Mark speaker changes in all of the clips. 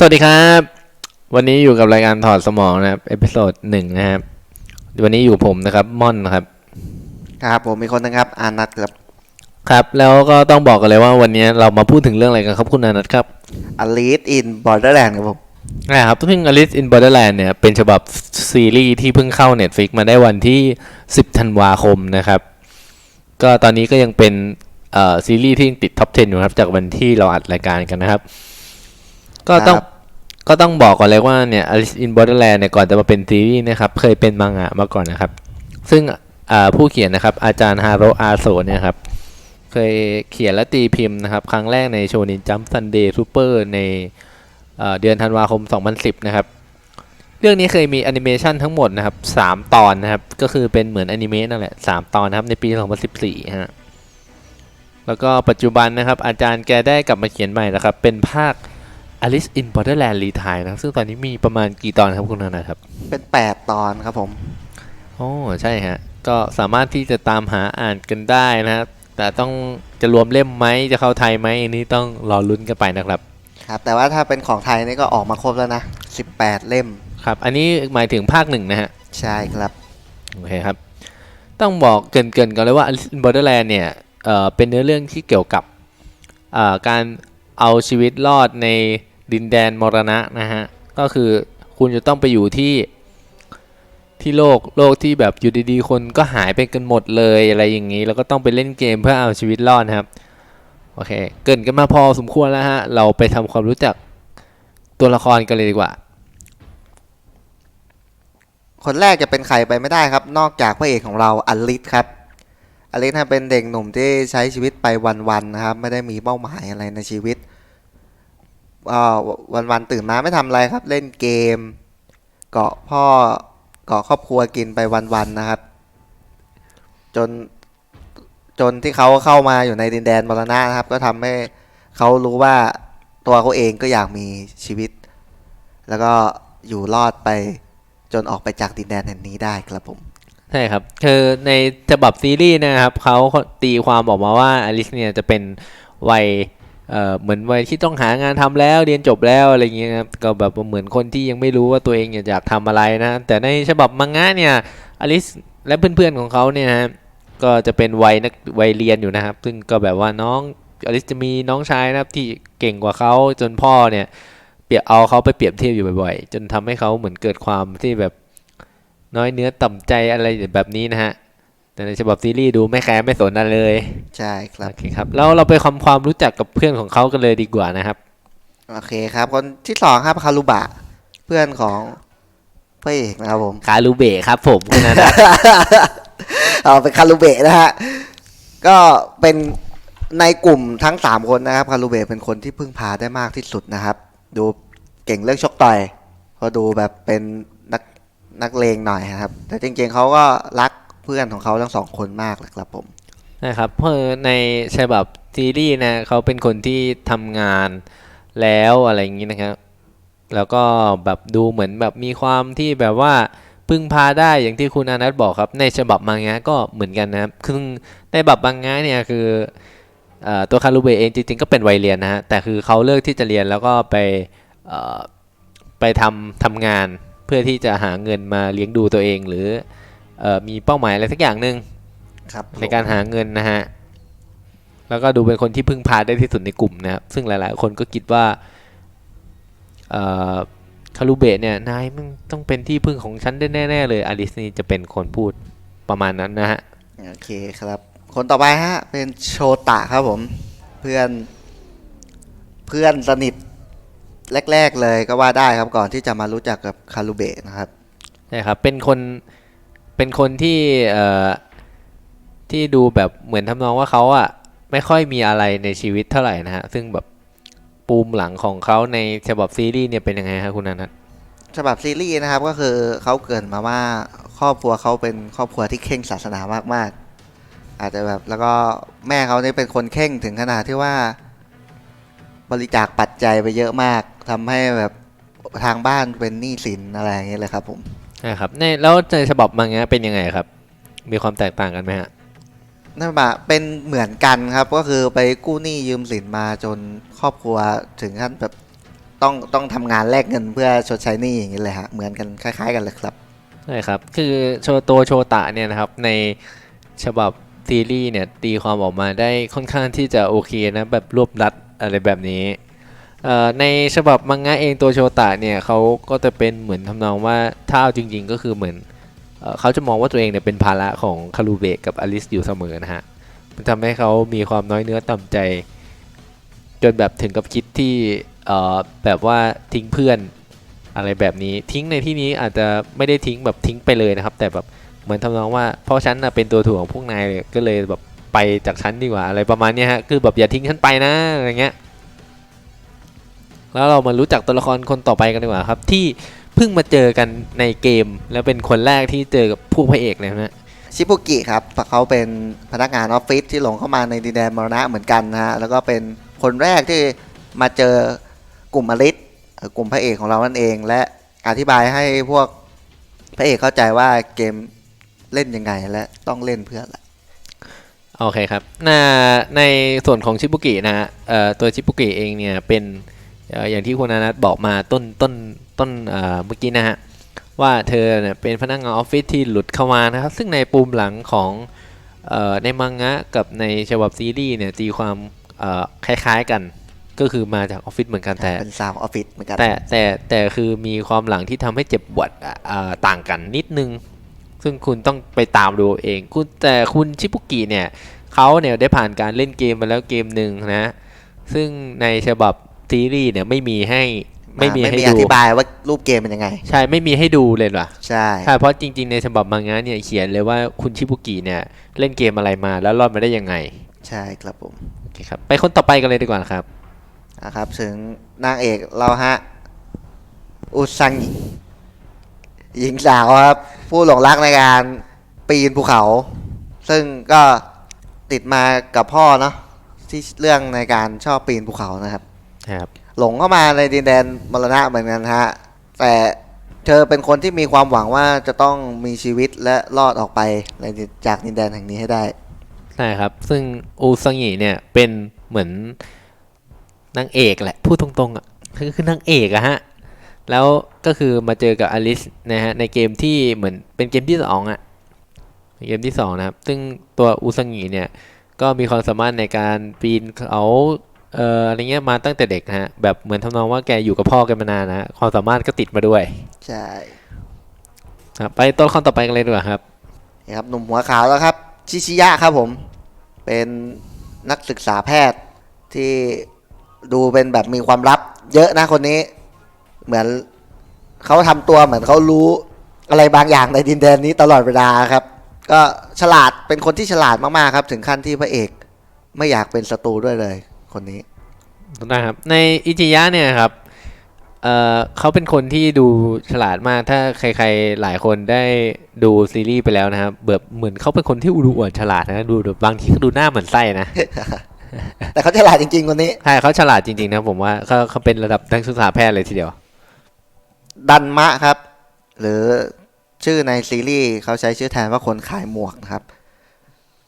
Speaker 1: สวัสดีครับ วันนี้อยู่กับรายการถอดสมองนะครับ เอพิโซดหนึ่งนะครับ วันนี้อยู่ผมนะครับม่อนนะครับ
Speaker 2: ครับผมมีคนนะครับอานัทครับ
Speaker 1: ครับ แล้วก็ต้องบอกกันเลยว่าวันนี้เรามาพูดถึงเรื่องอะไรกันครับคุณอนัทครับ
Speaker 2: อลิสอินบอร์เดอร์แลนด์ครับผม
Speaker 1: นะครับเพิ่ง Alice in Borderland เนี่ยเป็นฉบับซีรีส์ที่เพิ่งเข้า Netflix มาได้วันที่ 10 ธันวาคมนะครับ ก็ตอนนี้ก็ยังเป็นเอ่อซีรีส์ที่ยังติดท็อป 10 อยู่นะครับ จากวันที่เราอัดรายการกันนะครับ ก็ต้อง
Speaker 2: ครับ
Speaker 1: ก็ต้องบอกก่อนเลยว่าเนี่ย Alice in Borderland เนี่ยก่อนจะมาเป็นซีรีส์นะครับ เคยเป็นมังงะมาก่อนนะครับ ซึ่งอ่าผู้เขียนนะครับ อาจารย์ฮาโรอาโซเนี่ยครับ เคยเขียนและตีพิมพ์นะครับ ครั้งแรกในโชนินจัมซันเดย์ซูเปอร์ในเอ่อเดือนธันวาคม 2010 นะครับ เรื่องนี้เคยมีแอนิเมชันทั้งหมดนะครับ 3 ตอนนะครับ ก็คือเป็นเหมือนอนิเมะนั่นแหละ 3 ตอนนะครับ ในปี 2014 ฮะ แล้วก็ปัจจุบันนะครับ อาจารย์แกได้กลับมาเขียนใหม่นะครับ เป็นภาค Alice in Borderland Retime นะครับ ซึ่งตอนนี้มีประมาณกี่ตอนครับคุณนันนะครับ
Speaker 2: เป็น 8 ตอนครับผม
Speaker 1: โอ้ใช่ฮะ ก็สามารถที่จะตามหาอ่านกันได้นะครับ แต่ต้องจะรวมเล่มไหมจะเข้าไทยไหมอันนี้ต้องรอลุ้นกันไปนะครับ
Speaker 2: ครับ แต่ว่าถ้าเป็นของไทยนี่ก็ออกมาครบแล้วนะ 18 เล่ม
Speaker 1: ครับ อันนี้หมายถึงภาคหนึ่งนะฮะ
Speaker 2: ใช่ครับ
Speaker 1: โอเคครับ ต้องบอกเกรินๆก่อนเลยว่า Alice in Borderland เนี่ยเอ่อเป็นเนื้อเรื่องที่เกี่ยวกับเอ่อการเอาชีวิตรอดใน ดินแดนมรณะนะฮะ ก็คือคุณจะต้องไปอยู่ที่ที่โลกโลกที่แบบอยู่ดีๆ คนก็หายไปกันหมดเลยอะไรอย่างนี้ แล้วก็ต้องไปเล่นเกมเพื่อเอาชีวิตรอดนะครับ โอเค เกินกันมาพอสมควรแล้วฮะ เราไปทำความรู้จักตัวละครกันเลยดีกว่า
Speaker 2: คนแรกจะเป็นใครไปไม่ได้ครับ นอกจากพระเอกของเราอลิสครับอลิสเป็นเด็กหนุ่มที่ใช้ชีวิตไปวันๆนะครับ ไม่ได้มีเป้าหมายอะไรในชีวิต ก็วันๆตื่นมาไม่ทำอะไรครับ เล่นเกม เกาะพ่อเกาะครอบครัวกินไปวันๆนะครับ จนจนที่เขาเข้ามาอยู่ในดินแดนมรณะนะครับ ก็ทำให้เขารู้ว่าตัวเขาเองก็อยากมีชีวิต แล้วก็อยู่รอดไปจนออกไปจากดินแดนแห่งนี้ได้ครับผม
Speaker 1: ใช่ครับ คือในฉบับซีรีส์นะครับเขาตีความออกมาว่าอลิสเนี่ยจะเป็นวัย เหมือนวัยที่ต้องหางานทำแล้วเรียนจบแล้วอะไรเงี้ยครับก็แบบว่าเหมือนคนที่ยังไม่รู้ว่าตัวเองอยากทำอะไรนะ แต่ในฉบับมังงะเนี่ยอลิสและเพื่อนๆของเขาเนี่ยนะก็จะเป็นวัยนักวัยเรียนอยู่นะครับ ซึ่งก็แบบว่าน้องอลิสจะมีน้องชายนะครับที่เก่งกว่าเขาจนพ่อเนี่ยเปรียบเอาเขาไปเปรียบเทียบอยู่บ่อยๆ จนทำให้เขาเหมือนเกิดความที่แบบน้อยเนื้อต่ำใจอะไรแบบนี้นะฮะ แต่ในฉบับซีรีส์ดูไม่แคร์ไม่สนอะไรเลย
Speaker 2: ใช่ครับ
Speaker 1: โอเคครับแล้วเราไปทำความรู้จักกับเพื่อนของเขากันเลยดีกว่านะครับ
Speaker 2: โอเคครับ คนที่สองครับคารุบะ เพื่อนของพระเอกนะครับผม
Speaker 1: คารูเบะครับ ผมคุณนะ
Speaker 2: เอาเป็นคารุเบะนะฮะก็เป็นในกลุ่มทั้งสามคนนะครับคารุเบะเป็นคนที่พึ่งพาได้มากที่สุดนะครับ ดูเก่งเรื่องชกต่อยก็ดูแบบเป็นนักนักเลงหน่อยนะครับ แต่จริงๆเขาก็รัก เพื่อนของเขาทั้งสองคนมากเลยครับผม
Speaker 1: นะครับเพราะในฉบับซีรีส์นะเขาเป็นคนที่ทำงานแล้วอะไรอย่างนี้นะครับ แล้วก็แบบดูเหมือนแบบมีความที่แบบว่าพึ่งพาได้อย่างที่คุณอนัทบอกครับ ในฉบับมังงะก็เหมือนกันนะครับคือในฉบับมังงะเนี่ยคืออตัวคารุเบะเองจริงๆก็เป็นวัยเรียนนะฮะแต่คือเขาเลือกที่จะเรียนแล้วก็ไปไปทำทำงานเพื่อที่จะหาเงินมาเลี้ยงดูตัวเองหรือ มีเป้าหมายอะไรสักอย่างหนึ่ง
Speaker 2: ครับ
Speaker 1: ในการหาเงินนะฮะแล้วก็ดูเป็นคนที่พึ่งพาได้ที่สุดในกลุ่มนะครับซึ่งหลาย ๆ คนก็คิดว่าเอ่อคารุเบะเนี่ยนายมึงต้องเป็นที่พึ่งของฉันได้แน่ ๆ เลยอลิสนี่จะเป็นคนพูดประมาณนั้นนะฮะ
Speaker 2: โอเคครับ คนต่อไปฮะเป็นโชตะครับผมเพื่อนเพื่อนสนิทแรก ๆ เลยก็ว่าได้ครับก่อนที่จะมารู้จักกับคารุเบะนะครับ
Speaker 1: ใช่ครับเป็นคน เป็นคนที่เอ่อที่ดูแบบเหมือนทำนองว่าเขาอะไม่ค่อยมีอะไรในชีวิตเท่าไหร่นะฮะ ซึ่งแบบปูมหลังของเขาในฉบับซีรีส์เนี่ยเป็นยังไงครับคุณอนันต์
Speaker 2: ฉบับซีรีส์นะครับก็คือเขาเกรินมาว่าครอบครัวเขาเป็นครอบครัวที่เข่งศาสนามากๆ อาจจะแบบแล้วก็แม่เขาเนี่ยเป็นคนเข่งถึงขนาดที่ว่า บริจาคปัจจัยไปเยอะมากทำให้แบบทางบ้านเป็นหนี้สินอะไรอย่างเงี้ยเลยครับผม
Speaker 1: นะครับในแล้วในฉบับมังงะเป็นยังไงครับ มีความแตกต่างกันไหมฮะ
Speaker 2: นั่นหมายเป็นเหมือนกันครับก็คือไปกู้หนี้ยืมสินมาจนครอบครัวถึงขั้นแบบต้องต้องทำงานแลกเงินเพื่อชดใช้หนี้อย่างนี้เลยฮะเหมือนกันคล้ายๆ กันเลยครับ
Speaker 1: ใช่ครับคือโชตัวโชตะเนี่ยนะครับในฉบับซีรีส์เนี่ยตีความออกมาได้ค่อนข้างที่จะโอเคนะแบบรวบรัดอะไรแบบนี้เอ่อ ในฉบับมังงะเองตัวโชตะเนี่ยเขาก็จะเป็นเหมือนทำนองว่าถ้าเอาจริง ๆ ก็คือเหมือนเอเขาจะมองว่าตัวเองเนี่ยเป็นภาระของคารูเบะกับอลิสอยู่เสมอนะฮะมันทำให้เขามีความน้อยเนื้อต่ำใจ จนแบบถึงกับคิดที่แบบว่าทิ้งเพื่อนอะไรแบบนี้ทิ้งในที่นี้อาจจะไม่ได้ทิ้งแบบทิ้งไปเลยนะครับ แต่แบบเหมือนทำนองว่าเพราะฉันนะเป็นตัวถ่วงพวกนายก็เลยแบบไปจากฉันดีกว่าอะไรประมาณนี้ฮะคือแบบอย่าทิ้งฉันไปนะอะไรเงี้ย แล้วเรามารู้จักตัวละครคนต่อไปกันดีกว่าครับ ที่เพิ่งมาเจอกันในเกม แล้วเป็นคนแรกที่เจอกับผู้พระเอกเลยนะ
Speaker 2: ชิบุกิครับเขาเป็นพนักงานออฟฟิศที่หลงเข้ามาในดินแดนมรณะเหมือนกันนะฮะแล้วก็เป็นคนแรกที่มาเจอกลุ่มอลิสเอ่อกลุ่มพระเอกของเรานั่นเอง และอธิบายให้พวกพระเอกเข้าใจว่าเกมเล่นยังไงและต้องเล่นเพื่ออะไร
Speaker 1: โอเคครับในในส่วนของชิบุกินะฮะเอ่อตัวชิบุกิเองเนี่ยเป็นเอ่ออย่างที่คุณอนัทบอกมาต้นต้นต้นเอ่อเมื่อกี้นะฮะว่าเธอเนี่ยเป็นพนักงานออฟฟิศที่หลุดเข้ามานะครับ ซึ่งในปูมหลังของเอ่อในมังงะกับในฉบับซีรีส์เนี่ยตีความเอ่อคล้ายๆกันก็คือมาจากออฟฟิศเหมือนกันแต่
Speaker 2: เป็นสาวออฟฟิศเหมือนกัน
Speaker 1: แต่แต่แต่คือมีความหลังที่ทำให้เจ็บปวดอะอ่าต่างกันนิดนึง ซึ่งคุณต้องไปตามดูเองคุณแต่คุณชิบุกิเนี่ยเขาเนี่ยได้ผ่านการเล่นเกมมาแล้วเกมหนึ่งนะ ซึ่งในฉบับ ซีรีส์เนี่ยไม่มีให้ไม่มี
Speaker 2: ไม่
Speaker 1: ให้
Speaker 2: มี
Speaker 1: ดู
Speaker 2: อธิบายว่ารูปเกมเป็นยังไง
Speaker 1: ใช่ไม่มีให้ดูเลยว่ะ
Speaker 2: ใช่
Speaker 1: ใช่เพราะจริง ๆ ในฉบับมังงะเนี่ยเขียนเลยว่าคุณชิบุกิเนี่ยเล่นเกมอะไรมาแล้วรอดมาได้ยังไง
Speaker 2: ใช่ครับผม
Speaker 1: โอเคครับไปคนต่อไปกันเลยดีกว่าครับ
Speaker 2: นะครับ ถึงนางเอกเราฮะ อุซังงิหญิงสาวครับ ผู้หลงรักในการปีนภูเขา ซึ่งก็ติดมากับพ่อเนาะที่เรื่องในการชอบปีนภูเขานะครับ
Speaker 1: ครับ
Speaker 2: หลงเข้ามาในดินแดนมรณะเหมือนกันฮะแต่เธอเป็นคนที่มีความหวังว่าจะต้องมีชีวิตและรอดออกไปในจากดินแดนแห่งนี้ให้ได้
Speaker 1: ใช่ครับ ซึ่งอูซังงิเนี่ยเป็นเหมือนนางเอกแหละ พูดตรงๆอะคือคือนางเอกอะฮะ แล้วก็คือมาเจอกับอลิสนะฮะในเกมที่เหมือนเป็นเกมที่สองอะเกมที่สองนะครับ ซึ่งตัวอูซังงิเนี่ยก็มีความสามารถในการปีนเขา เอ่ออะไรเงี้ยมาตั้งแต่เด็กนะฮะแบบเหมือนทำนองว่าแกอยู่กับพ่อกันมานานนะฮะความสามารถก็ติดมาด้วย
Speaker 2: ใช่
Speaker 1: ครับไปตัวละครต่อไปกันเลยดีกว่าครับ
Speaker 2: นี่ครับหนุ่มหัวขาวแล้วครับ ชิชิยะครับผม เป็นนักศึกษาแพทย์ที่ดูเป็นแบบมีความลับ เยอะนะคนนี้ เหมือนเขาทำตัวเหมือนเขารู้อะไรบางอย่างในดินแดนนี้ตลอดเวลาครับ ก็ฉลาดเป็นคนที่ฉลาดมากๆครับ ถึงขั้นที่พระเอก ไม่อยากเป็นศัตรูด้วยเลย คนนี้
Speaker 1: นะครับ ในอิจิยะเนี่ยครับเอ่อเขาเป็นคนที่ดูฉลาดมากถ้าใครๆหลายคนได้ดูซีรีส์ไปแล้วนะครับแบบเหมือนเขาเป็นคนที่ดูอวดฉลาดนะดูแบบบางทีก็ดูหน้าเหมือนไส้นะ
Speaker 2: แต่เขาฉลาดจริงๆคนนี้
Speaker 1: ใช่เขาฉลาดจริงๆนะผมว่าเขาเขาเป็นระดับนักศึกษาแพทย์เลยทีเดียว
Speaker 2: ดันมะครับ หรือชื่อในซีรีส์เขาใช้ชื่อแทนว่าคนขายหมวกนะครับ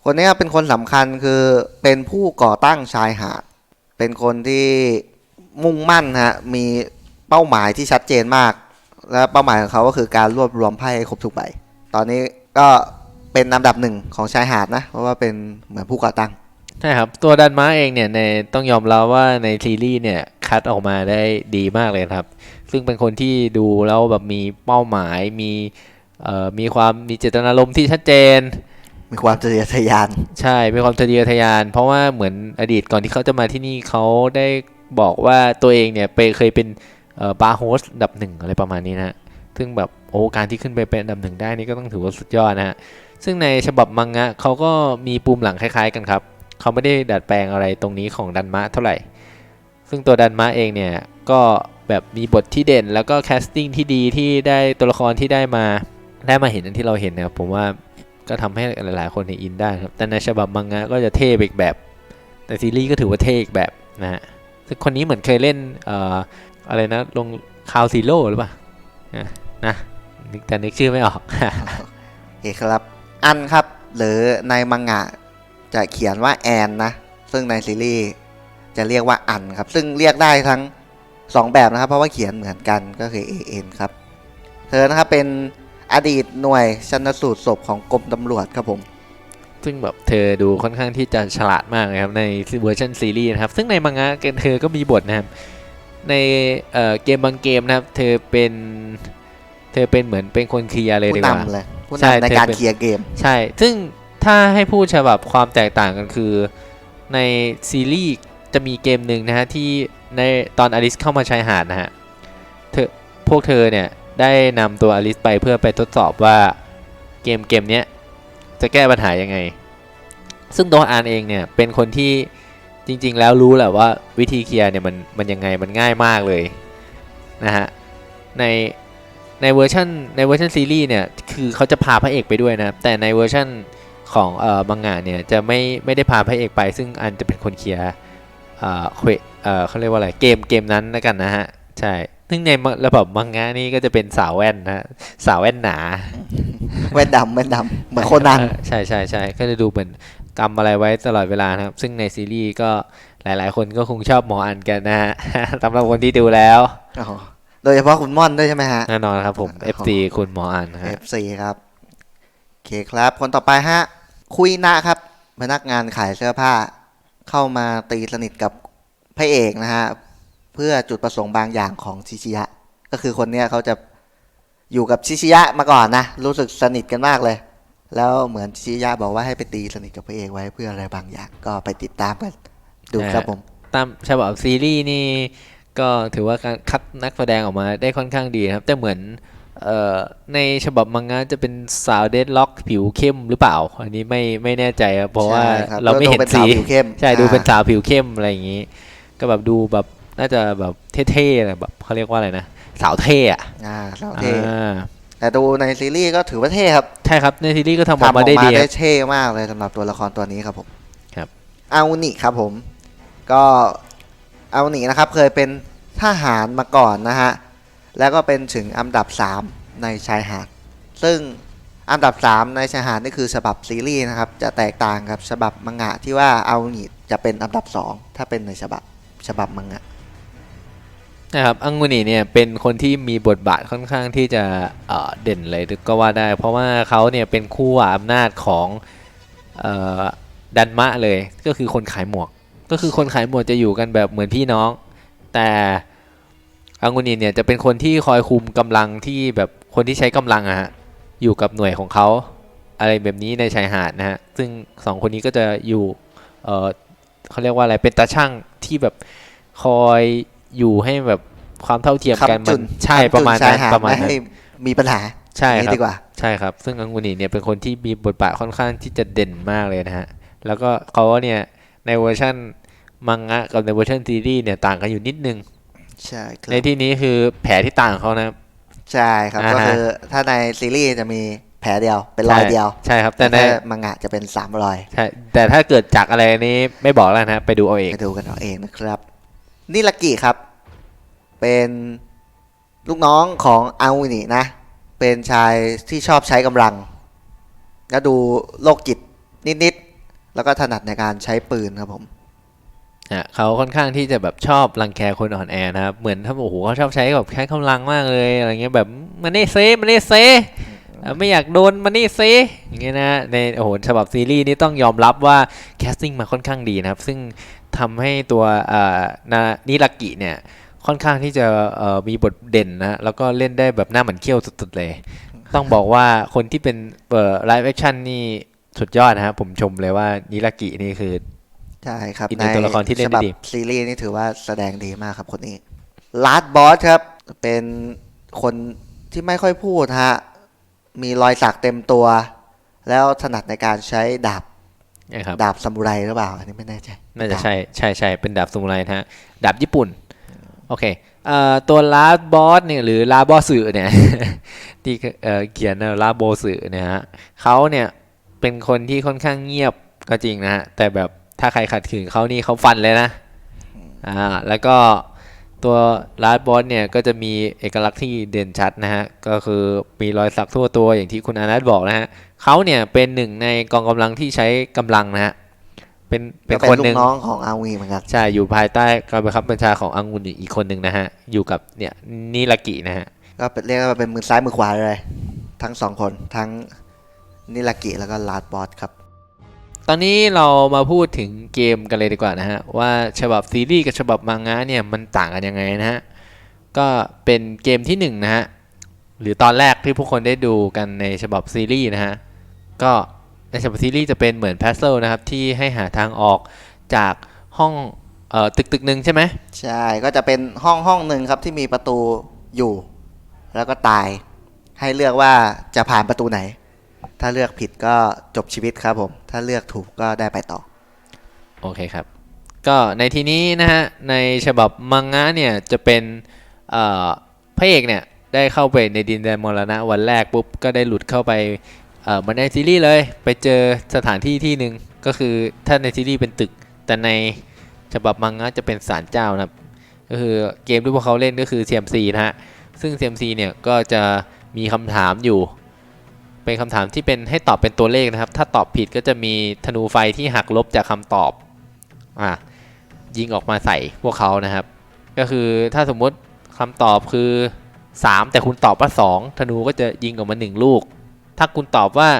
Speaker 2: คนนี้เป็นคนสำคัญคือเป็นผู้ก่อตั้งชายหาด เป็นคนที่มุ่งมั่นฮะมีเป้าหมายที่ชัดเจนมาก และเป้าหมายของเขาก็คือการรวบรวมไพ่ให้ครบทุกใบ ตอนนี้ก็เป็นลำดับหนึ่งของชายหาดนะ เพราะว่าเป็นเหมือนผู้ก่อตั้ง
Speaker 1: ใช่ครับ ตัวดันม้าเองเนี่ยในต้องยอมรับว่าในซีรีส์เนี่ยคัดออกมาได้ดีมากเลยครับ ซึ่งเป็นคนที่ดูแล้วแบบมีเป้าหมายมีเอ่อมีความมีเจตนารมณ์ที่ชัดเจน
Speaker 2: มีความทะเยอทะยาน
Speaker 1: ใช่มีความทะเยอทะยาน เพราะว่าเหมือนอดีตก่อนที่เขาจะมาที่นี่เขาได้บอกว่าตัวเองเนี่ยไปเคยเป็นบาร์โฮสดับหนึ่งอะไรประมาณนี้นะซึ่งแบบโอ้การที่ขึ้นไปเป็นอันดับหนึ่งได้นี่ก็ต้องถือว่าสุดยอดนะฮะซึ่งในฉบับมังงะเขาก็มีปูมหลังคล้ายๆกันครับเขาไม่ได้ดัดแปลงอะไรตรงนี้ของดันมะเท่าไหร่ ซึ่งตัวดันมะเองเนี่ยก็แบบมีบทที่เด่นแล้วก็แคสติ้งที่ดีที่ได้ตัวละครที่ได้มาได้มาเห็นอันที่เราเห็นนะครับผมว่า ก็ทำให้หลายๆคนในอินได้ครับ แต่ในฉบับมังงะก็จะเท่อีกแบบ แต่ซีรีส์ก็ถือว่าเท่อีกแบบนะฮะคนนี้เหมือนเคยเล่นเอ่ออะไรนะ ลงคาวซีโร่หรือเปล่านะนะแต่นึกชื่อไม่ออก
Speaker 2: โอเคครับ อันครับ หรือในมังงะจะเขียนว่าแอนนะ ซึ่งในซีรีส์จะเรียกว่าอันครับ ซึ่งเรียกได้ทั้งสองแบบนะครับ เพราะว่าเขียนเหมือนกันก็คือ AN ครับ เธอนะครับเป็น อดีตหน่วยชันสูตรศพของกรมตำรวจครับผม
Speaker 1: ซึ่งแบบเธอดูค่อนข้างที่จะฉลาดมากนะครับในเวอร์ชันซีรีส์นะครับ ซึ่งในมังงะเธอก็มีบทนะครับ ในเอ่อเกมบางเกมนะครับ เธอเป็นเธอเป็นเหมือนเป็นคนเคลียร์เลย
Speaker 2: ผู้
Speaker 1: ดีกว่า
Speaker 2: นำเลยผู้
Speaker 1: ใช่
Speaker 2: นำใน
Speaker 1: เธอ
Speaker 2: การ
Speaker 1: เป็น
Speaker 2: เคลียร์เกม
Speaker 1: ใช่ ซึ่งถ้าให้พูดฉบับความแตกต่างกันคือในซีรีส์จะมีเกมหนึ่งนะฮะที่ในตอนอลิสเข้ามาชายหาดนะฮะเธอพวกเธอเนี่ย ได้นำตัวอลิสไปเพื่อไปทดสอบว่าเกมเกมนี้จะแก้ปัญหายังไง ซึ่งตัวอานเองเนี่ยเป็นคนที่จริง ๆ แล้วรู้แหละว่าวิธีเคลียร์เนี่ยมันมันยังไงมันง่ายมากเลยนะฮะในในเวอร์ชันในเวอร์ชันซีรีส์เนี่ยคือเขาจะพาพระเอกไปด้วยนะแต่ในเวอร์ชันของเอ่อมังงะเนี่ยจะไม่ไม่ได้พาพระเอกไป ซึ่งอันจะเป็นคนเคลียร์เอ่อเควเอ่อเขาเรียกว่าอะไรเกมเกมนั้นแล้วกันนะฮะใช่ ซึ่งในระบบมังงะนี่ก็จะเป็นสาวแว่นนะฮะสาวแว่นหนา
Speaker 2: แว่นดำแว่นดำเหมือนโคนัน
Speaker 1: เออใช่ใช่ใช่ก็จะดูเหมือนกำอะไรไว้ตลอดเวลานะครับ ซึ่งในซีรีส์ก็หลาย ๆ คนก็คงชอบหมออันกันนะฮะสำหรับคนที่ดูแล้ว
Speaker 2: อ๋อโดยเฉพาะคุณม่อนด้วยใช่ไหมฮะ
Speaker 1: แน่นอนครับผม
Speaker 2: อ๋อ
Speaker 1: FC คุณหมออันนะฮะ
Speaker 2: FC ครับโอเคครับ คนต่อไปฮะ คุยนะครับ พนักงานขายเสื้อผ้า เข้ามาตีสนิทกับพระเอกนะฮะเพื่อจุดประสงค์บางอย่างของชิชิยะ ก็คือคนเนี้ยเขาจะอยู่กับชิชิยะมาก่อนนะ รู้สึกสนิทกันมากเลย แล้วเหมือนชิชิยะบอกว่าให้ไปตีสนิทกับพระเอกไว้เพื่ออะไรบางอย่างก็ไปติดตามกันดูครับผม
Speaker 1: ตามฉบับซีรีส์นี่ก็ถือว่าการคัดนักแสดงออกมาได้ค่อนข้างดีนะครับ แต่เหมือนเอ่อในฉบับมังงะจะเป็นสาวเดดล็อกผิวเข้มหรือเปล่า อันนี้ไม่ไม่แน่ใจครับเพราะว่า
Speaker 2: ใช่ครับ
Speaker 1: เราไม่เห็น
Speaker 2: ดูเป็น
Speaker 1: สี
Speaker 2: สาวผิวเข้ม
Speaker 1: ใช่ดู
Speaker 2: อ่า
Speaker 1: เป็นสาวผิวเข้มอะไรอย่างนี้ ก็แบบดูแบบ น่าจะแบบเท่ๆเลยแบบเขาเรียกว่าอะไรนะสาวเท่อะ
Speaker 2: อ่าสาวเท่
Speaker 1: อ่า
Speaker 2: แต่ดูในซีรีส์ก็ถือว่าเท่ครับ
Speaker 1: ใช่ครับในซีรีส์ก็ทำออก
Speaker 2: ทำอ
Speaker 1: มา
Speaker 2: อก
Speaker 1: ได้
Speaker 2: มา
Speaker 1: ดีค
Speaker 2: ได้
Speaker 1: รับ
Speaker 2: เท่มากเลยสำหรับตัวละครตัวนี้ครับผม
Speaker 1: ครับ
Speaker 2: อาอุนิครับผม ก็อาอุนินะครับ เคยเป็นทหารมาก่อนนะฮะแล้วก็เป็นถึงอันดับ 3 ในชายหาด ซึ่งอันดับ 3 ในชายหาดนี่คือฉบับซีรีส์นะครับ จะแตกต่างกับฉบับมังงะที่ว่าอาอุนิจะเป็นอันดับ 2 ถ้าเป็นในฉบับฉบับมังงะ
Speaker 1: นะครับอังกุนีเนี่ยเป็นคนที่มีบทบาทค่อนข้างที่จะเเด่นเลยก็ว่าได้ เพราะว่าเขาเนี่ยเป็นคู่อำนาจของเอ่อดันมะเลยก็คือคนขายหมวก ก็คือคนขายหมวกจะอยู่กันแบบเหมือนพี่น้อง แต่อังกุนีเนี่ยจะเป็นคนที่คอยคุมกำลังที่แบบคนที่ใช้กำลังอะฮะอยู่กับหน่วยของเขาอะไรแบบนี้ในชายหาดนะฮะซึ่งสองคนนี้ก็จะอยู่เเขาเรียกว่าอะไรเป็นตาช่างที่แบบคอย อยู่ให้แบบความเท่าเทียมกัน
Speaker 2: คำจุ
Speaker 1: มันนใช่
Speaker 2: คำจุน
Speaker 1: ประมาณ
Speaker 2: ชา
Speaker 1: นั้
Speaker 2: ย
Speaker 1: น
Speaker 2: หาด
Speaker 1: ประมาณ
Speaker 2: ไม่
Speaker 1: นั้น
Speaker 2: ให้มีปัญหา
Speaker 1: ใช่
Speaker 2: อย่าง
Speaker 1: ค
Speaker 2: นี้
Speaker 1: รับ
Speaker 2: ดีกว่า
Speaker 1: ใช่ครับ ซึ่งอังกุนีเนี่ยเป็นคนที่มีบทบาทค่อนข้างที่จะเด่นมากเลยนะฮะ แล้วก็เขาเนี่ยในเวอร์ชันมังงะกับในเวอร์ชันซีรีส์เนี่ยต่างกันอยู่นิดนึง
Speaker 2: ใช่ครับ
Speaker 1: ในที่นี้คือแผลที่ต่างของเขานะครับ
Speaker 2: ใช่ครับ
Speaker 1: อ่าฮะ
Speaker 2: ก็คือถ้าในซีรีส์จะมีแผลเดียวเป็นรอยเดียว
Speaker 1: ใช่ครับ แต่
Speaker 2: แต่
Speaker 1: ใน
Speaker 2: ในมังงะจะเป็นสามรอย
Speaker 1: ใช่แต่ถ้าเกิดจากอะไรนี้ไม่บอกแล้วนะไปดูเอาเอง
Speaker 2: ไปดูกันเอาเองนะครับ นี่ลักกี้ครับ เป็นลูกน้องของอาวุนินะ เป็นชายที่ชอบใช้กำลัง แล้วดูโรคจิตนิดๆ แล้วก็ถนัดในการใช้ปืนครับผม
Speaker 1: อะเขาค่อนข้างที่จะแบบชอบรังแคคนอ่อนแอนะครับ เหมือนถ้าโอ้โหเขาชอบใช้แบบใช้กำลังมากเลยอะไรเงี้ยแบบมันนี่เซมันนี่เซไม่อยากโดนมันนี่เซอย่างเงี้ยนะในโอ้โหฉบับซีรีส์นี่ต้องยอมรับว่าแคสติ้งมาค่อนข้างดีนะครับ ซึ่ง ทำให้ตัวเอ่อนานิรากิเนี่ยค่อนข้างที่จะเอ่อมีบทเด่นนะ แล้วก็เล่นได้แบบหน้าเหมือนเขี้ยวสุดๆเลย ต้องบอกว่าคนที่เป็นเอ่อไลฟ์แอคชั่นนี่สุดยอดนะครับผมชมเลยว่านิรากินี่คือ
Speaker 2: ใช่ครับ
Speaker 1: อีกหนึ่งตัวละครที่เล่นได้
Speaker 2: ฉบับ
Speaker 1: ดี
Speaker 2: ซีรีส์นี่ถือว่าแสดงดีมากครับคนนี้ลาดบอสครับ เป็นคนที่ไม่ค่อยพูดฮะ มีรอยสักเต็มตัว แล้วถนัดในการใช้ดาบ
Speaker 1: นะครับ
Speaker 2: ดาบซามูไรหรือเปล่า อันนี้ไม่แน่ใจ
Speaker 1: น่าจะใช่ใช่ใช่เป็นดาบซามูไรนะฮะดาบญี่ปุ่น โอเคเอ่อตัวลาบอสเนี่ยหรือลาบอสือเนี่ยที่เอ่อเขียนลาโบสือเนี่ยฮะเขาเนี่ยเป็นคนที่ค่อนข้างเงียบก็จริงนะฮะแต่แบบถ้าใครขัดขืนเขานี่เขาฟันเลยนะอ่าแล้วก็ตัวลาบอสเนี่ยก็จะมีเอกลักษณ์ที่เด่นชัดนะฮะ ก็คือมีรอยสักทั่วตัวอย่างที่คุณอานัทบอกนะฮะ เขาเนี่ยเป็นหนึ่งในกองกำลังที่ใช้กำลังนะฮะเป็นเป็
Speaker 2: ก็
Speaker 1: น
Speaker 2: เป็น
Speaker 1: คน
Speaker 2: ลู
Speaker 1: หนึ่
Speaker 2: ก
Speaker 1: ง
Speaker 2: น้องของอาวีเหมือนกัน
Speaker 1: ใช่อยู่ภายใต้การบังคับบัญชาของอังุนอีกคนหนึ่งนะฮะ อยู่กับเนี่ยนิรากินะฮะ
Speaker 2: ก็เป็นเรียกว่าเป็นมือซ้ายมือขวาเลย ทั้งสองคนทั้งนิลากิแล้วก็ลาดบอสครับ
Speaker 1: ตอนนี้เรามาพูดถึงเกมกันเลยดีกว่านะฮะ ว่าฉบับซีรีส์กับฉบับมังงะเนี่ยมันต่างกันยังไงนะฮะ ก็เป็นเกมที่หนึ่งนะฮะ หรือตอนแรกที่ผู้คนได้ดูกันในฉบับซีรีส์นะฮะ ก็ในฉบับซีรีส์จะเป็นเหมือนแพสเซลนะครับที่ให้หาทางออกจากห้องเอ่อตึกตึกหนึ่งใช่ไหม
Speaker 2: ใช่ก็จะเป็นห้องห้องหนึ่งครับที่มีประตูอยู่ แล้วก็ตาย ให้เลือกว่าจะผ่านประตูไหน ถ้าเลือกผิดก็จบชีวิตครับผม ถ้าเลือกถูกก็ได้ไปต่อ
Speaker 1: โอเคครับ ก็ในทีนี้นะฮะ ในฉบับมังงะเนี่ยจะเป็นเอ่อพระเอกเนี่ยได้เข้าไปในดินแดนมรณะวันแรกปุ๊บก็ได้หลุดเข้าไป เอ่อเหมือนในซีรีส์เลย ไปเจอสถานที่ที่หนึ่งก็คือถ้าในซีรีส์เป็นตึก แต่ในฉบับมังงะจะเป็นศาลเจ้านะครับ ก็คือเกมที่พวกเขาเล่นก็คือ CMC นะฮะ ซึ่ง CMC เนี่ยก็จะมีคำถามอยู่ เป็นคำถามที่เป็นให้ตอบเป็นตัวเลขนะครับ ถ้าตอบผิดก็จะมีธนูไฟที่หักลบจากคำตอบ อะ ยิงออกมาใส่พวกเขานะครับ ก็คือถ้าสมมุติคำตอบคือ 3 แต่คุณตอบว่า 2 ธนูก็จะยิงออกมา 1 ลูก ถ้าคุณตอบว่า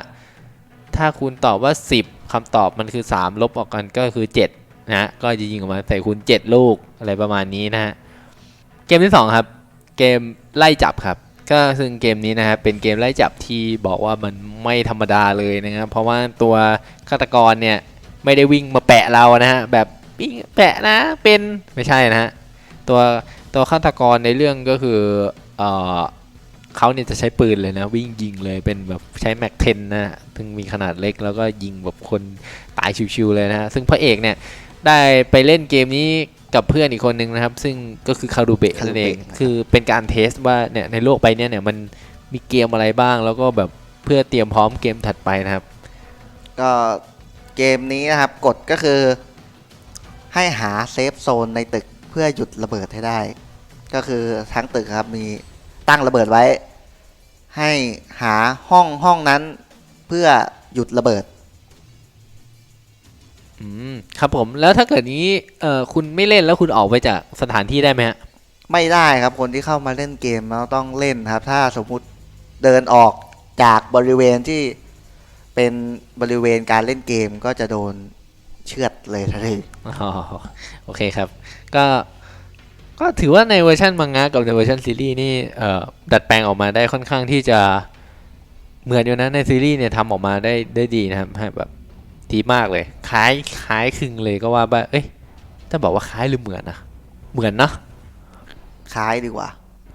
Speaker 1: ถ้าคุณตอบว่า 10คำตอบมันคือ 3 ลบออกกันก็คือ 7นะฮะก็จะยิงออกมาใส่คุณ 7 ลูกอะไรประมาณนี้นะฮะ เกมที่ 2 ครับ เกมไล่จับครับ ก็ซึ่งเกมนี้นะครับเป็นเกมไล่จับที่บอกว่ามันไม่ธรรมดาเลยนะครับ เพราะว่าตัวฆาตกรเนี่ยไม่ได้วิ่งมาแปะเรานะฮะแบบวิ่งแปะนะเป็นไม่ใช่นะฮะตัวตัวฆาตกรในเรื่องก็คือเอ่อ เขาเนี่ยจะใช้ปืนเลยนะ วิ่งยิงเลยเป็นแบบใช้แม็กเทนนะฮะซึ่งมีขนาดเล็กแล้วก็ยิงแบบคนตายชิวๆเลยนะฮะซึ่งพระเอกเนี่ยได้ไปเล่นเกมนี้กับเพื่อนอีกคนนึงนะครับ ซึ่งก็คือคารูเบะนั่นเอง
Speaker 2: คารูเบะนะครับ
Speaker 1: คือเป็นการเทสว่าเนี่ยในโลกใบเนี้ยเนี่ยมันมีเกมอะไรบ้าง แล้วก็แบบเพื่อเตรียมพร้อมเกมถัดไปนะครับ
Speaker 2: ก็เกมนี้นะครับกฎก็คือ ให้หาเซฟโซนในตึกเพื่อหยุดระเบิดให้ได้ ก็คือทั้งตึกครับมี ตั้งระเบิดไว้ ให้หาห้องห้องนั้นเพื่อหยุดระเบิด
Speaker 1: อืมครับผมแล้วถ้าเกิดนี้เอ่อคุณไม่เล่นแล้วคุณออกไปจากสถานที่ได้ไหมฮะ
Speaker 2: ไม่ได้ครับคนที่เข้ามาเล่นเกมแล้วต้องเล่นครับ ถ้าสมมุติเดินออกจากบริเวณที่เป็นบริเวณการเล่นเกมก็จะโดนเชือดเลยทันที
Speaker 1: อ๋อโอเคครับ ก็ ก็ถือว่าในเวอร์ชันมังงะกับในเวอร์ชันซีรีส์นี่เอ่อดัดแปลงออกมาได้ค่อนข้างที่จะเหมือนอยู่นะในซีรีส์เนี่ยทำออกมาได้ได้ดีนะครับให้แบบดีมากเลยคล้ายคล้ายคลึงเลยก็ว่าบ้าเอ้ยถ้าบอกว่าคล้ายหรือเหมือนนะเหมือนเนาะ
Speaker 2: คล้ายดีกว่า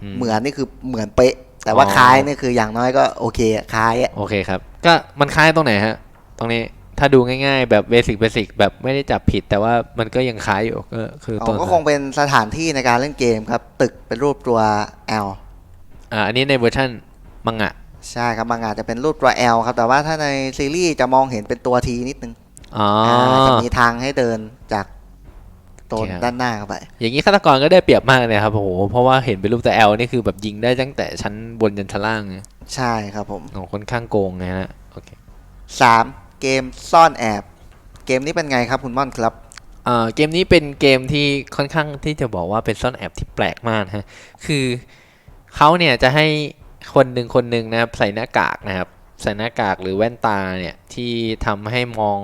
Speaker 1: อืม
Speaker 2: เหมือนนี่คือเหมือนเป๊ะ แต่ว่า
Speaker 1: อ๋อ
Speaker 2: คล้ายนี่คืออย่างน้อยก็โอเคอะคล้ายอะ
Speaker 1: โอเคครับ ก็มันคล้ายตรงไหนฮะ ตรงนี้ ถ้าดูง่ายๆ แบบเบสิกเบสิกแบบไม่ได้จับผิด แต่ว่ามันก็ยังคล้ายอยู่ก็คือ
Speaker 2: อ๋
Speaker 1: ตั
Speaker 2: อ
Speaker 1: ว
Speaker 2: ก็คงเป็นสถานที่ในการเล่นเกมครับ ตึกเป็นรูปตัว L
Speaker 1: อ่าอันนี้ในเวอร์ชันมังงะ
Speaker 2: ใช่ครับบางงานจะเป็นรูปตัว L ครับ แต่ว่าถ้าในซีรีส์จะมองเห็นเป็นตัว T นิดนึง
Speaker 1: อ๋อา
Speaker 2: จะมีทางให้เดินจากโซน
Speaker 1: โอเคครับ
Speaker 2: ด้านหน้าเข้าไป
Speaker 1: อย่างนี้ฆาตกรก็ได้เปรียบมากเลยครับโอ้โหเพราะว่าเห็นเป็นรูปตัว L นี่คือแบบยิงได้ตั้งแต่ชั้นบนยันชั้นล่างเลย
Speaker 2: ใช่ครับผม
Speaker 1: โอ้ค่อนข้างโกงนะฮะโอเค
Speaker 2: 3 เกมซ่อนแอบ เกมนี้เป็นไงครับคุณม่อนครับ
Speaker 1: เอ่อเกมนี้เป็นเกมที่ค่อนข้างที่จะบอกว่าเป็นซ่อนแอบที่แปลกมากนะฮะคือเขาเนี่ยจะให้คนหนึ่งคนหนึ่งนะครับใส่หน้ากากนะครับใส่หน้ากากหรือแว่นตาเนี่ยที่ทำให้มอง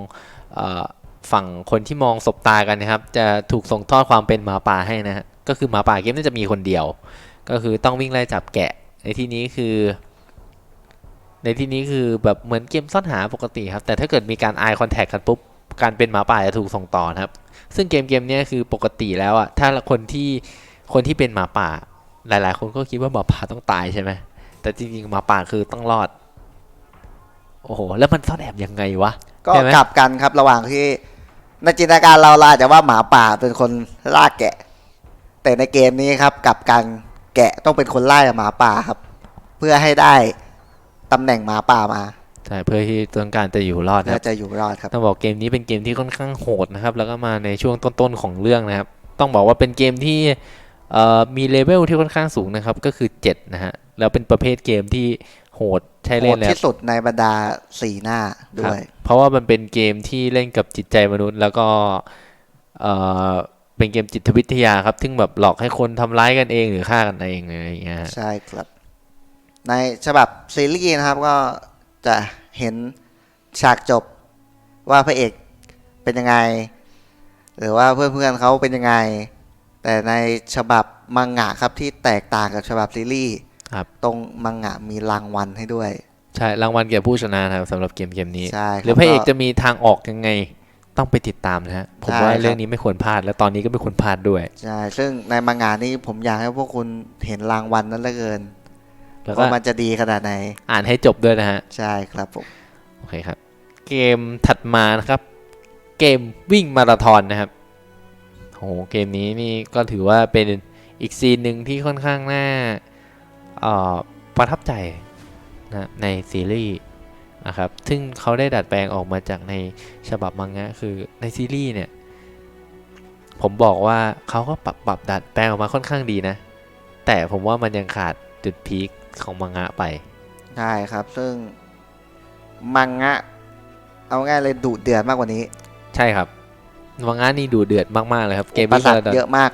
Speaker 1: เออฝั่งคนที่มองสบตากันนะครับ จะถูกส่งทอดความเป็นหมาป่าให้นะฮะก็คือหมาป่าเกมนี้จะมีคนเดียว ก็คือต้องวิ่งไล่จับแกะในที่นี้คือ ในที่นี้คือแบบเหมือนเกมซ่อนหาปกติครับ แต่ถ้าเกิดมีการ eye contact กันปุ๊บ การเป็นหมาป่าจะถูกส่งต่อนะครับ ซึ่งเกมเกมเนี้ยคือปกติแล้วอะถ้าคนที่คนที่เป็นหมาป่า หลาย ๆ คนก็คิดว่าหมาป่าต้องตายใช่ไหมแต่จริงๆหมาป่าคือต้องรอด โอ้โห แล้วมันซ่อนแอบยังไงวะ
Speaker 2: ก็
Speaker 1: ใช่ไหม
Speaker 2: กลับกันครับระหว่างที่ในจินตนาการเราเราอาจจะว่าหมาป่าเป็นคนล่าแกะ แต่ในเกมนี้ครับกลับกันแกะต้องเป็นคนไล่หมาป่าครับ เพื่อให้ได้ ตำแหน่งหมาป่ามา
Speaker 1: ใช่เพื่อที่ต้องการจะอยู่รอดนะ
Speaker 2: เพื่
Speaker 1: ค
Speaker 2: อ
Speaker 1: รับ
Speaker 2: จะอยู่รอดครับ
Speaker 1: ต้องบอกเกมนี้เป็นเกมที่ค่อนข้างโหดนะครับ แล้วก็มาในช่วงต้นๆของเรื่องนะครับ ต้องบอกว่าเป็นเกมที่เอ่อมีเลเวลที่ค่อนข้างสูงนะครับ ก็คือ 7 นะฮะ แล้วเป็นประเภทเกมที่โหหดใช้
Speaker 2: โห
Speaker 1: เล่
Speaker 2: ด
Speaker 1: นเลย
Speaker 2: ที่สุดในบรรดาสี่หน้าด้วย
Speaker 1: เพราะว่ามันเป็นเกมที่เล่นกับจิตใจมนุษย์ แล้วก็เออเป็นเกมจิตวิทยาครับ ซึ่งแบบหลอกให้คนทำร้ายกันเองหรือฆ่ากันเองอะไรอย่างเงี้ยฮะ
Speaker 2: ใช่ครับ ในฉบับซีรีส์นะครับก็จะเห็นฉากจบว่าพระเอกเป็นยังไง หรือว่าเพื่อนๆเขาเป็นยังไง แต่ในฉบับมังงะครับที่แตกต่างกับฉบับซีรีส์
Speaker 1: ครับ
Speaker 2: ตรงมังงะมีรางวัลให้ด้วย
Speaker 1: ใช่รางวัลแก่ผู้ชนะนะครับสำหรับเกมเกมนี้
Speaker 2: ใช่ครับ
Speaker 1: หรือพระเอก
Speaker 2: ก็
Speaker 1: จะมีทางออกยังไงต้องไปติดตามนะฮะผม
Speaker 2: ใช่
Speaker 1: ว่า
Speaker 2: ครับ
Speaker 1: เรื่องนี้ไม่ควรพลาดและตอนนี้ก็ไม่ควรพลาดด้วย
Speaker 2: ใช่ซึ่งในมังงะนี่ผมอยากให้พวกคุณเห็นรางวัลนั้นเหลือเกิน
Speaker 1: แล้วก็
Speaker 2: ว่ามันจะดีขนาดไหน
Speaker 1: อ่านให้จบด้วยนะฮะ
Speaker 2: ใช่ครับผม
Speaker 1: โอเคครับ เกมถัดมานะครับ เกมวิ่งมาราธอนนะครับโหเกมนี้นี่ก็ถือว่าเป็นอีกซีนหนึ่งที่ค่อนข้างน่าเอ่อประทับใจนะในซีรีส์นะครับ ซึ่งเขาได้ดัดแปลงออกมาจากในฉบับมังงะ คือในซีรีส์เนี่ย ผมบอกว่าเขาก็ปรับปรับดัดแปลงออกมาค่อนข้างดีนะ แต่ผมว่ามันยังขาดจุดพีค ของมังงะไป
Speaker 2: ใช่ครับ ซึ่งมังงะ เอาง่ายเลยดุเดือดมากกว่านี้
Speaker 1: ใช่ครับ มังงะนี่ดูเดือดมาก ๆ เลยครับ เกม
Speaker 2: ประ
Speaker 1: วิ่ง
Speaker 2: สา
Speaker 1: มา
Speaker 2: ท
Speaker 1: ราธอน
Speaker 2: เยอะมาก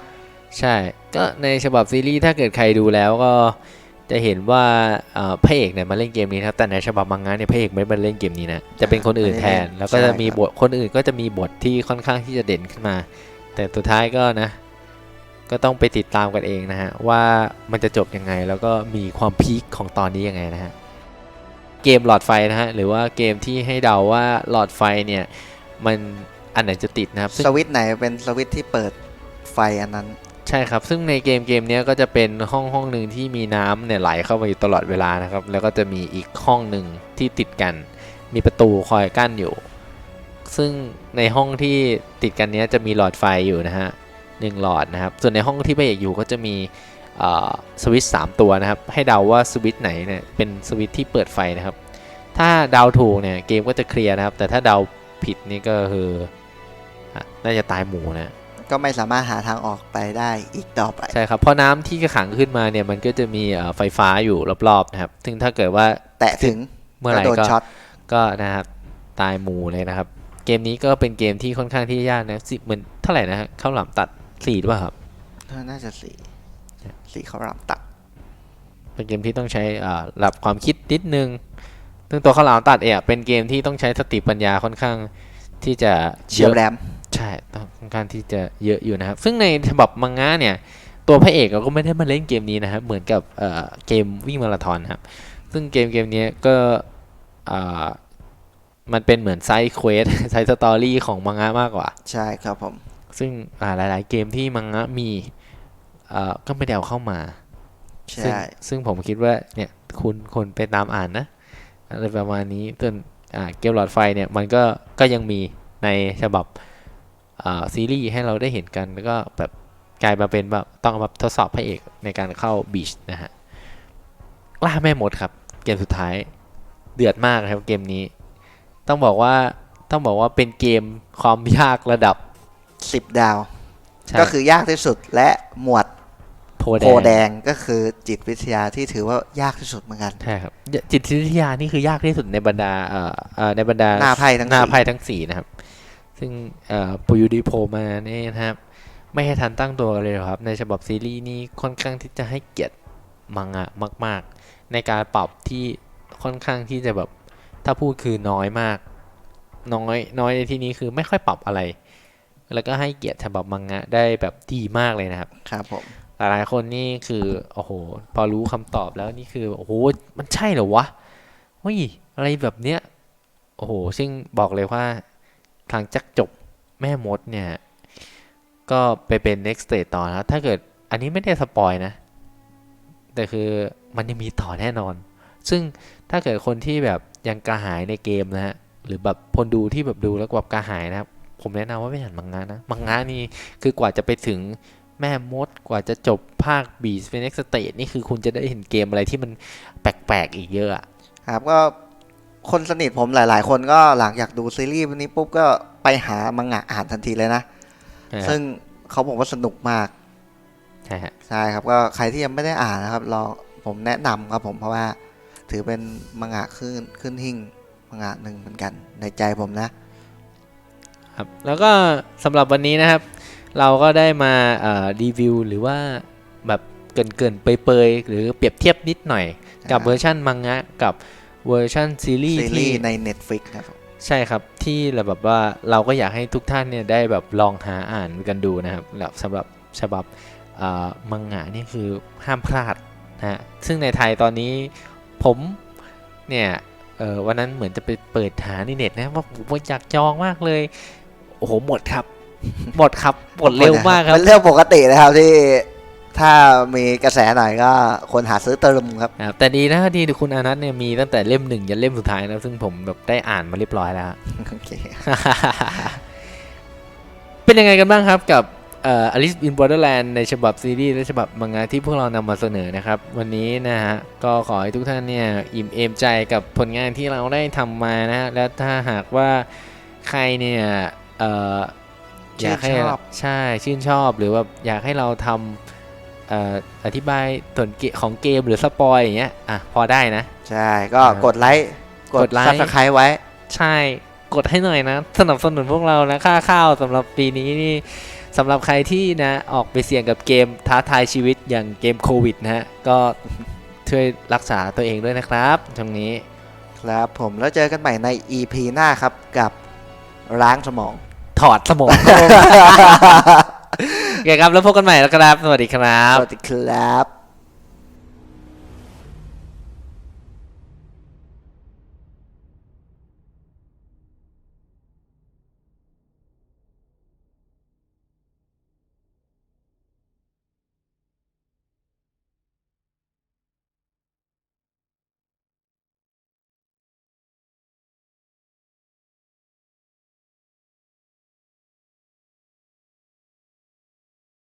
Speaker 1: ใช่ ก็ในฉบับซีรีส์ถ้าเกิดใครดูแล้วก็จะเห็นว่าเอ่อพระเอกเนี่ยมาเล่นเกมนี้นะครับแต่ในฉบับมังงะเนี่ยพระเอกไม่ได้มาเล่นเกมนี้นะจะเป็นคนอื่นแทน แล้วก็จะมีบทคนอื่นก็จะมีบทที่ค่อนข้างที่จะเด่นขึ้นมา แต่สุดท้ายก็นะ ก็ต้องไปติดตามกันเองนะฮะ ว่ามันจะจบยังไง แล้วก็มีความพีคของตอนนี้ยังไงนะฮะ เกมหลอดไฟนะฮะ หรือว่าเกมที่ให้เดาว่าหลอดไฟเนี่ย มันอันไหนจะติดนะครับซึ่ง
Speaker 2: สวิตช์ไหนเป็นสวิตช์ที่เปิดไฟอันนั้น
Speaker 1: ใช่ครับ ซึ่งในเกมเกมเนี้ยก็จะเป็นห้องห้องหนึ่งที่มีน้ำเนี่ยไหลเข้ามาอยู่ตลอดเวลานะครับ แล้วก็จะมีอีกห้องหนึ่งที่ติดกัน มีประตูคอยกั้นอยู่ ซึ่งในห้องที่ติดกันเนี้ยจะมีหลอดไฟอยู่นะฮะ หนึ่งหลอดนะครับ ส่วนในห้องที่พระเอกอยู่ก็จะมีเอ่อสวิตช์สามตัวนะครับ ให้เดาว่าสวิตช์ไหนเนี่ยเป็นสวิตช์ที่เปิดไฟนะครับ ถ้าเดาถูกเนี่ยเกมก็จะเคลียร์นะครับ แต่ถ้าเดาผิดนี่ก็คืออะน่าจะตายหมูนะ
Speaker 2: ก็ไม่สามารถหาทางออกไปได้อีกต่อไป
Speaker 1: ใช่ครับ เพราะน้ำที่ขังขึ้นมาเนี่ยมันก็จะมีเอ่อไฟฟ้าอยู่รอบๆนะครับ ซึ่งถ้าเกิดว่า
Speaker 2: แตะถึง
Speaker 1: เมื่อไหร่
Speaker 2: โดน
Speaker 1: ก็
Speaker 2: ช็อต
Speaker 1: ก็นะครับตายหมูเลยนะครับ เกมนี้ก็เป็นเกมที่ค่อนข้างที่ยากนะสิเหมือนเท่าไหร่นะฮะข้าวหลามตัด สี่หรือเปล่าครับ
Speaker 2: น่าจะสีสีเขาวหลามตัด
Speaker 1: เป็นเกมที่ต้องใช้อ่าหลับความคิดนิดนึง ซึ่งตัวข้าวหลามตัดเอ่ยเป็นเกมที่ต้องใช้สติปัญญาค่อนข้างที่จะ
Speaker 2: เชียวแรม
Speaker 1: ใช่ต้องค่อนข้างที่จะเยอะอยู่นะครับ ซึ่งในฉบับมังงะเนี่ย ตัวพระเอกเราก็ไม่ได้มาเล่นเกมนี้นะครับ เหมือนกับเอ่อเกมวิ่งมาราธอนครับ ซึ่งเกมเกมนี้ก็อ่ามันเป็นเหมือนไซด์เควสไซด์สตอรี่ของมังงะมากกว่า
Speaker 2: ใช่ครับผม
Speaker 1: ซึ่งอ่าหลาย ๆ เกมที่มังงะมีเอ่อก็ไม่ได้เอาเข้ามาซึ่ง
Speaker 2: ใช่
Speaker 1: ซึ่งผมคิดว่าเนี่ยคุณคนไปตามอ่านนะอะไรประมาณนี้ส่วนอ่าเกมหลอดไฟเนี่ยมันก็ก็ยังมีในฉบับอ่าซีรีส์ให้เราได้เห็นกันแล้วก็แบบกลายมาเป็นแบบต้องแบบทดสอบพระเอกในการเข้าบีชนะฮะล่าแม่มดครับ เกมสุดท้ายเดือดมากครับเกมนี้ ต้องบอกว่าต้องบอกว่าเป็นเกมความยากระดับ
Speaker 2: สิบดาว
Speaker 1: ใช่
Speaker 2: ก็คือยากที่สุดและหมวด
Speaker 1: โพ
Speaker 2: โพแดงก็คือจิตวิทยาที่ถือว่ายากที่สุดเหมือนกัน
Speaker 1: ใช่ครับจิตวิทยานี่คือยากที่สุดในบรรดาเอ่อเอ่อในบรรดา
Speaker 2: หน้าไพ่ทั้ง
Speaker 1: หน้า
Speaker 2: สี่
Speaker 1: ไพ่ทั้งสี่นะครับ ซึ่งเอ่อปูยูดีโพมาเนี่ยนะครับ ไม่ให้ทันตั้งตัวเลยหรอกครับ ในฉบับซีรีส์นี่ค่อนข้างที่จะให้เกียรติมังงะมาก ๆ ในการปรับที่ค่อนข้างที่จะแบบถ้าพูดคือน้อยมาก น้อยน้อยในที่นี้คือไม่ค่อยปรับอะไร แล้วก็ให้เกียรติฉบับมังงะได้แบบดีมากเลยนะครับ
Speaker 2: ครับผม
Speaker 1: หลายๆคนนี่คือโอ้โห พอรู้คำตอบแล้วนี่คือโอ้โหมันใช่เหรอวะเฮ้ยอะไรแบบเนี้ยโอ้โห ซึ่งบอกเลยว่าทางจักจบแม่มดเนี่ย ก็ไปเป็น next stage ต่อนะถ้าเกิดอันนี้ไม่ได้สปอยนะ แต่คือมันยังมีต่อแน่นอน ซึ่งถ้าเกิดคนที่แบบยังกระหายในเกมนะฮะ หรือแบบคนดูที่แบบดูแล้วแบบกระหายนะครับ ผมแนะนำว่าไม่อ่านมังงะนะมังงะนี่คือกว่าจะไปถึงแม่มดกว่าจะจบภาคบีสเป็นเอ็กสเตทนี่คือคุณจะได้เห็นเกมอะไรที่มันแปลกๆอีกเยอะอะ
Speaker 2: ครับก็คนสนิทผมหลาย ๆ คนก็หลังจากดูซีรีส์วันนี้ปุ๊บก็ไปหามังงะอ่านทันทีเลยนะ ซึ่งเขาบอกว่าสนุกมาก
Speaker 1: ใช่ฮะ
Speaker 2: ใช่ครับก็ใครที่ยังไม่ได้อ่านนะครับรอผมแนะนำครับผมเพราะว่า ถือเป็นมังงะขึ้นขึ้นหิ่งมังงะหนึ่งเหมือนกันในใจผมนะ
Speaker 1: ครับแล้วก็สำหรับวันนี้นะครับ เราก็ได้มาเอ่อรีวิวหรือว่าแบบเกรินๆเปยๆหรือเปรียบเทียบนิดหน่อย กับ
Speaker 2: อ่า
Speaker 1: เวอร์ชันมังงะกับเวอร์ชันซีรีส์
Speaker 2: ซีรี
Speaker 1: ที่
Speaker 2: ส์ใน Netflix ครับผม
Speaker 1: ใช่ครับที่แบบว่าเราก็อยากให้ทุกท่านเนี่ยได้แบบลองหาอ่านกันดูนะครับแล้วสำหรับฉบับเอ่อมังงะนี่คือห้ามพลาดนะฮะซึ่งในไทยตอนนี้ผมเนี่ยเออวันนั้นเหมือนจะไปเปิดหาในเน็ตนะว่าผมอยากจองมากเลย โอ้โหหมดครับ หมดครับหมดเร็วมากครับ
Speaker 2: เป็นเรื่องปกตินะครับที่ถ้ามีกระแสหน่อยก็คนหาซื้อเติมครับ
Speaker 1: ครับ แต่ดีนะที่คุณอนัทเนี่ยมีตั้งแต่เล่มหนึ่งยันเล่มสุดท้ายนะซึ่งผมแบบได้อ่านมาเรียบร้อยแล้ว
Speaker 2: โอเค
Speaker 1: เป็นยังไงกันบ้างครับกับเอ่อ Alice in Borderland ในฉบับซีรีส์และฉบับมังงะที่พวกเรานำมาเสนอนะครับ วันนี้นะฮะ ก็ขอให้ทุกท่านเนี่ย อิ่มเอมใจกับผลงานที่เราได้ทำมานะฮะ และถ้าหากว่าใครเนี่ย เอ่ออยากให้
Speaker 2: ชื่นชอบ
Speaker 1: ใช่ชื่นชอบหรือว่าอยากให้เราทำเอ่ออธิบายส่วนเกของเกมหรือสปอยอย่างเงี้ยอะพอได้นะ
Speaker 2: ใช่ก็
Speaker 1: อ่าก
Speaker 2: ดไลค์ก
Speaker 1: ก
Speaker 2: ด
Speaker 1: ดไลค์
Speaker 2: ซับสไครต์ไว้
Speaker 1: ใช่กดให้หน่อยนะ สนับสนุนพวกเรานะค่าข้าวสำหรับปีนี้นี่สำหรับใครที่นะออกไปเสี่ยงกับเกมท้าทายชีวิตอย่างเกมโควิดนะฮะ ก็ช่วยรักษาตัวเองด้วยนะครับตรงนี้
Speaker 2: ครับผมแล้วเจอกันใหม่ใน EP หน้าครับกับล้างสมอง
Speaker 1: ถอดสมองโอเคครับแล้วพบกันใหม่แล้วครับ สวัสดีครับ
Speaker 2: สวัสดีครับ